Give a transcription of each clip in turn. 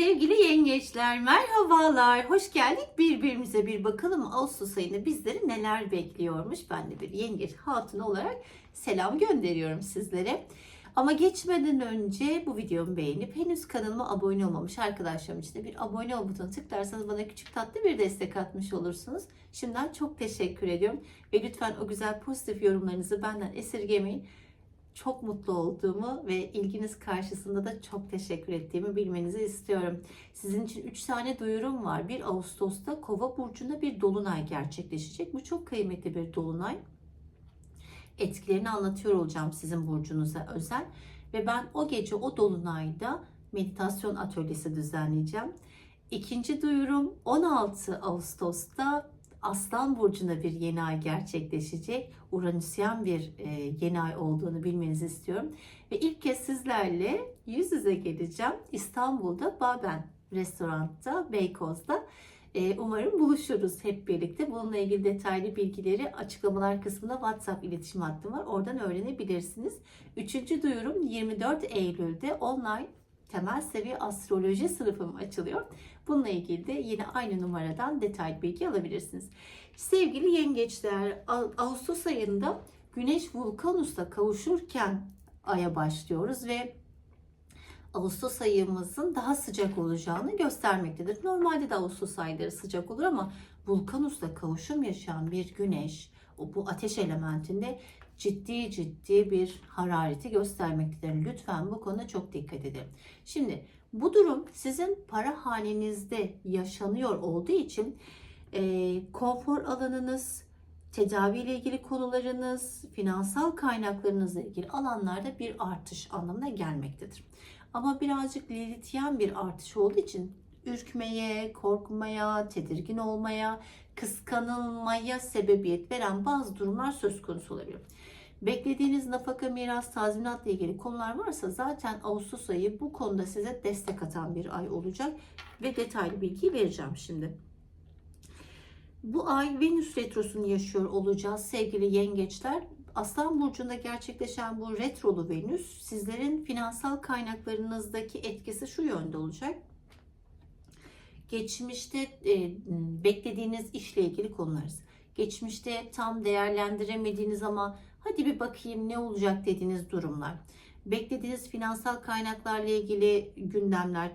Sevgili yengeçler merhabalar. Hoş geldik. Birbirimize bir bakalım Ağustos ayında bizleri neler bekliyormuş. Ben de bir yengeç hatun olarak selam gönderiyorum sizlere. Ama geçmeden önce bu videomu beğenip henüz kanalıma abone olmamış arkadaşlarım için de bir abone ol butonuna tıklarsanız bana küçük tatlı bir destek atmış olursunuz. Şimdiden çok teşekkür ediyorum. Ve lütfen o güzel pozitif yorumlarınızı benden esirgemeyin çok mutlu olduğumu ve ilginiz karşısında da çok teşekkür ettiğimi bilmenizi istiyorum. Sizin için 3 tane duyurum var. 1 Ağustos'ta Kova burcunda bir dolunay gerçekleşecek. Bu çok kıymetli bir dolunay. Etkilerini anlatıyor olacağım sizin burcunuza özel ve ben o gece o dolunayda meditasyon atölyesi düzenleyeceğim. İkinci duyurum 16 Ağustos'ta Aslan burcunda bir yeni ay gerçekleşecek. Uranüsyen bir e, yeni ay olduğunu bilmenizi istiyorum. Ve ilk kez sizlerle yüz yüze geleceğim. İstanbul'da Baben restoranda, Beykoz'da. E, umarım buluşuruz hep birlikte. Bununla ilgili detaylı bilgileri açıklamalar kısmında WhatsApp iletişim hattım var. Oradan öğrenebilirsiniz. Üçüncü duyurum 24 Eylül'de online temel seviye astroloji sınıfım açılıyor. Bununla ilgili de yine aynı numaradan detaylı bilgi alabilirsiniz. Sevgili yengeçler, Ağustos ayında Güneş Vulkanus'ta kavuşurken aya başlıyoruz ve Ağustos ayımızın daha sıcak olacağını göstermektedir. Normalde de Ağustos ayları sıcak olur ama Vulkanus'la kavuşum yaşayan bir güneş, bu ateş elementinde ciddi ciddi bir harareti göstermektedir. Lütfen bu konuda çok dikkat edin. Şimdi bu durum sizin para hanenizde yaşanıyor olduğu için e, konfor alanınız, tedavi ile ilgili konularınız, finansal kaynaklarınızla ilgili alanlarda bir artış anlamına gelmektedir. Ama birazcık lilityen bir artış olduğu için ürkmeye, korkmaya, tedirgin olmaya, kıskanılmaya sebebiyet veren bazı durumlar söz konusu olabilir. Beklediğiniz nafaka, miras, tazminatla ilgili konular varsa zaten Ağustos ayı bu konuda size destek atan bir ay olacak ve detaylı bilgi vereceğim şimdi. Bu ay Venüs retrosunu yaşıyor olacağız sevgili yengeçler. Aslan burcunda gerçekleşen bu retrolu Venüs sizlerin finansal kaynaklarınızdaki etkisi şu yönde olacak. Geçmişte e, beklediğiniz işle ilgili konularız. Geçmişte tam değerlendiremediğiniz ama hadi bir bakayım ne olacak dediğiniz durumlar. Beklediğiniz finansal kaynaklarla ilgili gündemler,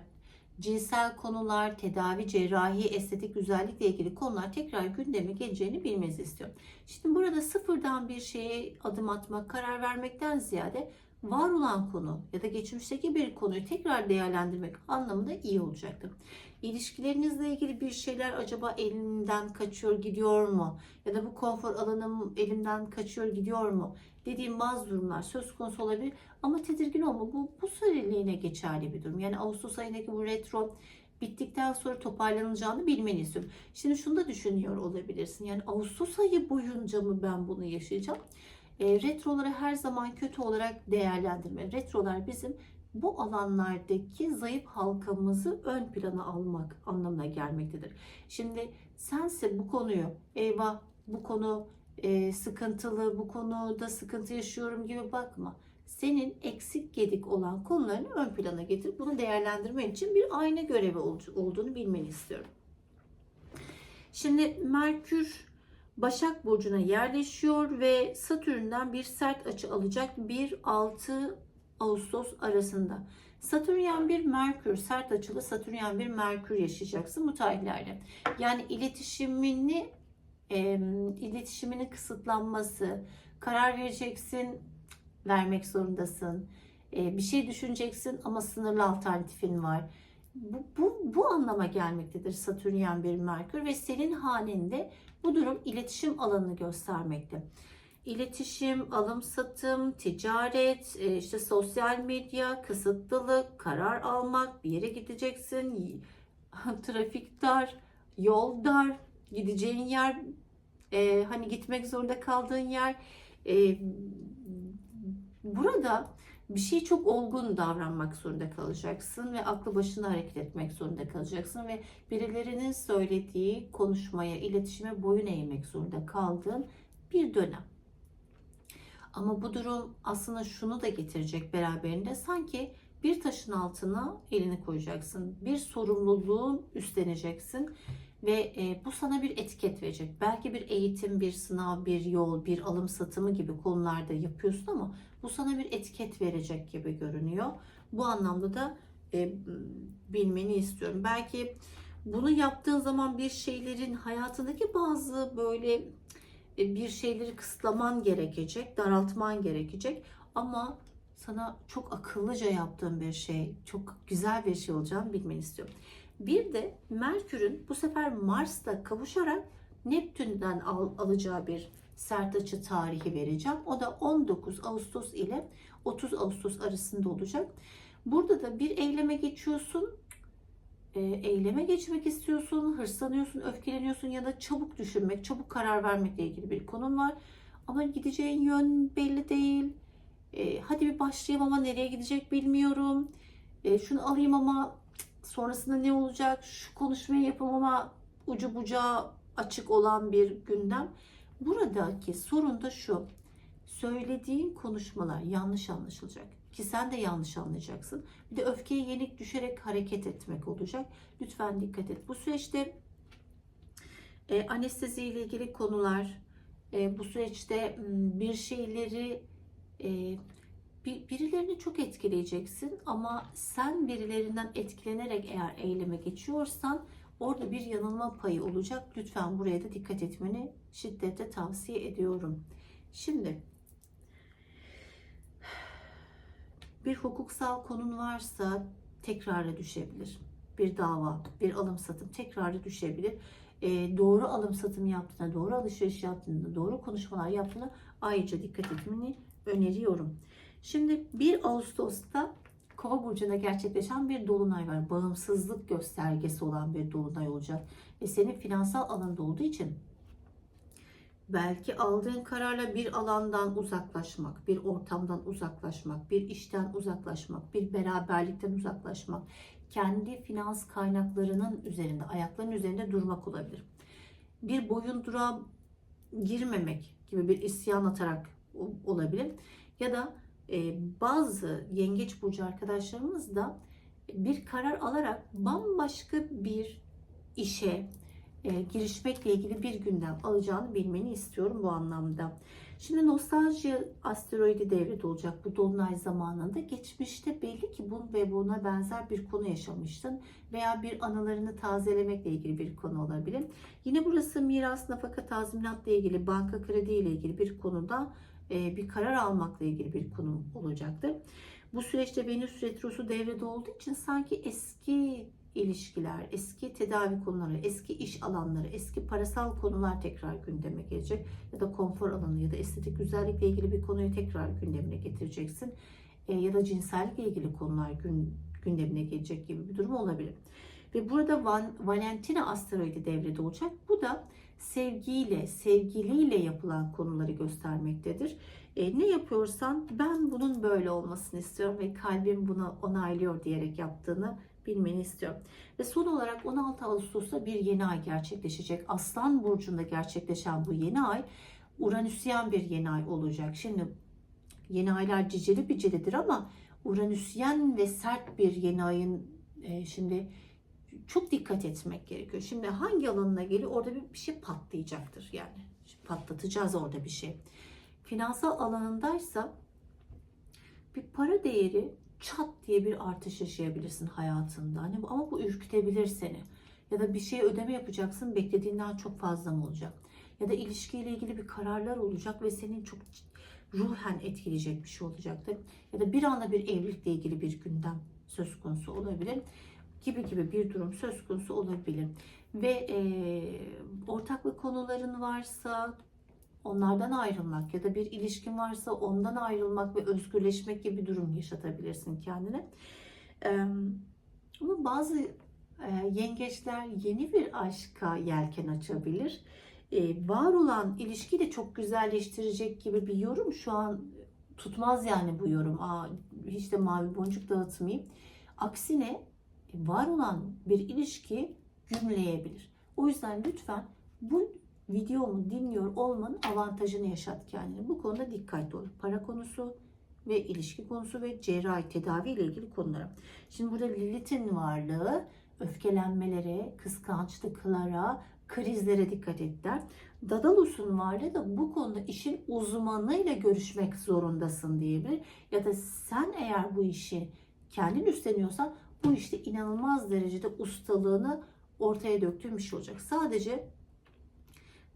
cinsel konular, tedavi, cerrahi, estetik, güzellikle ilgili konular tekrar gündeme geleceğini bilmenizi istiyorum. Şimdi burada sıfırdan bir şeye adım atmak, karar vermekten ziyade var olan konu ya da geçmişteki bir konuyu tekrar değerlendirmek anlamında iyi olacaktır. İlişkilerinizle ilgili bir şeyler acaba elimden kaçıyor gidiyor mu? Ya da bu konfor alanım elimden kaçıyor gidiyor mu? Dediğim bazı durumlar söz konusu olabilir. Ama tedirgin olma. Bu, bu süreliğine geçerli bir durum. Yani Ağustos ayındaki bu retro bittikten sonra toparlanacağını bilmeni istiyorum. Şimdi şunu da düşünüyor olabilirsin. Yani Ağustos ayı boyunca mı ben bunu yaşayacağım? E, retroları her zaman kötü olarak değerlendirme. Retrolar bizim bu alanlardaki zayıf halkamızı ön plana almak anlamına gelmektedir. Şimdi sense bu konuyu eyvah bu konu e, sıkıntılı, bu konuda sıkıntı yaşıyorum gibi bakma. Senin eksik gedik olan konularını ön plana getir. Bunu değerlendirmen için bir ayna görevi olduğunu bilmeni istiyorum. Şimdi Merkür Başak Burcu'na yerleşiyor ve Satürn'den bir sert açı alacak 1-6 Ağustos arasında. Satürn bir Merkür, sert açılı Satürn bir Merkür yaşayacaksın bu tarihlerde. Yani iletişimini e, iletişiminin kısıtlanması, karar vereceksin, vermek zorundasın. E, bir şey düşüneceksin ama sınırlı alternatifin var. Bu, bu, bu anlama gelmektedir Satürn bir Merkür ve senin hanende bu durum iletişim alanını göstermekte. İletişim, alım satım, ticaret, e, işte sosyal medya, kısıtlılık, karar almak, bir yere gideceksin, trafik dar, yol dar, gideceğin yer, e, hani gitmek zorunda kaldığın yer. E, burada bir şey çok olgun davranmak zorunda kalacaksın ve aklı başına hareket etmek zorunda kalacaksın ve birilerinin söylediği konuşmaya, iletişime boyun eğmek zorunda kaldığın bir dönem. Ama bu durum aslında şunu da getirecek beraberinde sanki Bir taşın altına elini koyacaksın. Bir sorumluluğun üstleneceksin ve e, bu sana bir etiket verecek. Belki bir eğitim, bir sınav, bir yol, bir alım satımı gibi konularda yapıyorsun ama bu sana bir etiket verecek gibi görünüyor. Bu anlamda da e, bilmeni istiyorum. Belki bunu yaptığın zaman bir şeylerin hayatındaki bazı böyle bir şeyleri kısıtlaman gerekecek, daraltman gerekecek ama sana çok akıllıca yaptığın bir şey, çok güzel bir şey olacağını bilmeni istiyorum. Bir de Merkür'ün bu sefer Mars'ta kavuşarak Neptün'den al, alacağı bir sert açı tarihi vereceğim. O da 19 Ağustos ile 30 Ağustos arasında olacak. Burada da bir eyleme geçiyorsun. E, eyleme geçmek istiyorsun, hırslanıyorsun, öfkeleniyorsun ya da çabuk düşünmek, çabuk karar vermekle ilgili bir konun var. Ama gideceğin yön belli değil. E, hadi bir başlayayım ama nereye gidecek bilmiyorum. E, şunu alayım ama sonrasında ne olacak? Şu konuşmayı yapayım ama ucu bucağı açık olan bir gündem. Buradaki sorun da şu. Söylediğin konuşmalar yanlış anlaşılacak. Ki sen de yanlış anlayacaksın. Bir de öfkeye yenik düşerek hareket etmek olacak. Lütfen dikkat et. Bu süreçte e, anestezi ile ilgili konular, e, bu süreçte bir şeyleri e, bir, birilerini çok etkileyeceksin ama sen birilerinden etkilenerek eğer eyleme geçiyorsan orada bir yanılma payı olacak. Lütfen buraya da dikkat etmeni şiddetle tavsiye ediyorum. Şimdi bir hukuksal konun varsa tekrara düşebilir. Bir dava, bir alım satım tekrara düşebilir. E, doğru alım satım yaptığında, doğru alışveriş yaptığında, doğru konuşmalar yaptığında ayrıca dikkat etmeni öneriyorum. Şimdi 1 Ağustos'ta Kova burcunda gerçekleşen bir dolunay var. Bağımsızlık göstergesi olan bir dolunay olacak. Ve senin finansal alanda olduğu için belki aldığın kararla bir alandan uzaklaşmak, bir ortamdan uzaklaşmak, bir işten uzaklaşmak, bir beraberlikten uzaklaşmak, kendi finans kaynaklarının üzerinde, ayaklarının üzerinde durmak olabilir. Bir boyundura girmemek gibi bir isyan atarak olabilir. Ya da e, bazı yengeç burcu arkadaşlarımız da bir karar alarak bambaşka bir işe e, girişmekle ilgili bir gündem alacağını bilmeni istiyorum bu anlamda. Şimdi nostalji asteroidi devrede olacak bu dolunay zamanında. Geçmişte belli ki bu ve buna benzer bir konu yaşamıştın veya bir anılarını tazelemekle ilgili bir konu olabilir. Yine burası miras, nafaka, tazminatla ilgili, banka kredi ile ilgili bir konuda e, bir karar almakla ilgili bir konu olacaktır. Bu süreçte Venüs retrosu devrede olduğu için sanki eski ilişkiler, eski tedavi konuları, eski iş alanları, eski parasal konular tekrar gündeme gelecek. Ya da konfor alanı ya da estetik güzellikle ilgili bir konuyu tekrar gündemine getireceksin. E, ya da cinsellikle ilgili konular gün, gündemine gelecek gibi bir durum olabilir. Ve burada Van, Valentina asteroidi devrede olacak. Bu da sevgiyle, sevgiliyle yapılan konuları göstermektedir. E, ne yapıyorsan ben bunun böyle olmasını istiyorum ve kalbim bunu onaylıyor diyerek yaptığını bilmeni istiyorum. Ve son olarak 16 Ağustos'ta bir yeni ay gerçekleşecek. Aslan Burcu'nda gerçekleşen bu yeni ay Uranüsyen bir yeni ay olacak. Şimdi yeni aylar cicili bicilidir ama Uranüsyen ve sert bir yeni ayın e, şimdi çok dikkat etmek gerekiyor. Şimdi hangi alanına geliyor orada bir, bir şey patlayacaktır yani. Patlatacağız orada bir şey. Finansal alanındaysa bir para değeri çat diye bir artış yaşayabilirsin hayatında. Hani ama bu ürkütebilir seni. Ya da bir şeye ödeme yapacaksın beklediğinden çok fazla mı olacak? Ya da ilişkiyle ilgili bir kararlar olacak ve senin çok ruhen etkileyecek bir şey olacaktır. Ya da bir anda bir evlilikle ilgili bir gündem söz konusu olabilir gibi gibi bir durum söz konusu olabilir. Ve e, ortaklık konuların varsa onlardan ayrılmak ya da bir ilişkin varsa ondan ayrılmak ve özgürleşmek gibi bir durum yaşatabilirsin kendine. Ama bazı yengeçler yeni bir aşka yelken açabilir. Var olan ilişkiyi de çok güzelleştirecek gibi bir yorum şu an tutmaz yani bu yorum. Aa, hiç de mavi boncuk dağıtmayayım. Aksine var olan bir ilişki gümleyebilir. O yüzden lütfen bu videomu dinliyor olmanın avantajını yaşat kendine. Bu konuda dikkatli ol. Para konusu, ve ilişki konusu ve cerrahi tedavi ile ilgili konulara. Şimdi burada Lilith'in varlığı öfkelenmelere, kıskançlıklara, krizlere dikkat et der. Dadalus'un varlığı da bu konuda işin uzmanıyla görüşmek zorundasın diyebilir. Ya da sen eğer bu işi kendin üstleniyorsan bu işte inanılmaz derecede ustalığını ortaya döktüğün bir şey olacak. Sadece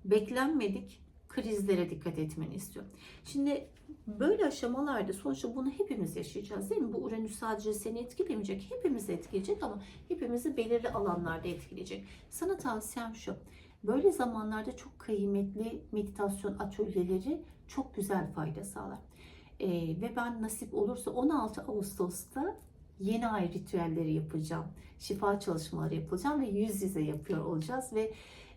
beklenmedik krizlere dikkat etmeni istiyorum. Şimdi böyle aşamalarda sonuçta bunu hepimiz yaşayacağız değil mi? Bu Uranüs sadece seni etkilemeyecek, hepimizi etkileyecek ama hepimizi belirli alanlarda etkileyecek. Sana tavsiyem şu. Böyle zamanlarda çok kıymetli meditasyon atölyeleri çok güzel fayda sağlar. Ee, ve ben nasip olursa 16 Ağustos'ta yeni ay ritüelleri yapacağım. Şifa çalışmaları yapacağım ve yüz yüze yapıyor olacağız ve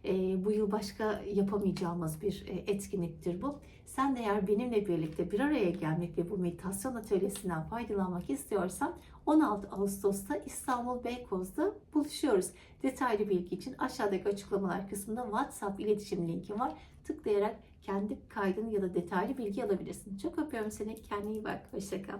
e, bu yıl başka yapamayacağımız bir e, etkinliktir bu. Sen de eğer benimle birlikte bir araya gelmek ve bu meditasyon atölyesinden faydalanmak istiyorsan 16 Ağustos'ta İstanbul Beykoz'da buluşuyoruz. Detaylı bilgi için aşağıdaki açıklamalar kısmında WhatsApp iletişim linki var. Tıklayarak kendi kaydını ya da detaylı bilgi alabilirsin. Çok öpüyorum seni. Kendine iyi bak. Hoşçakal.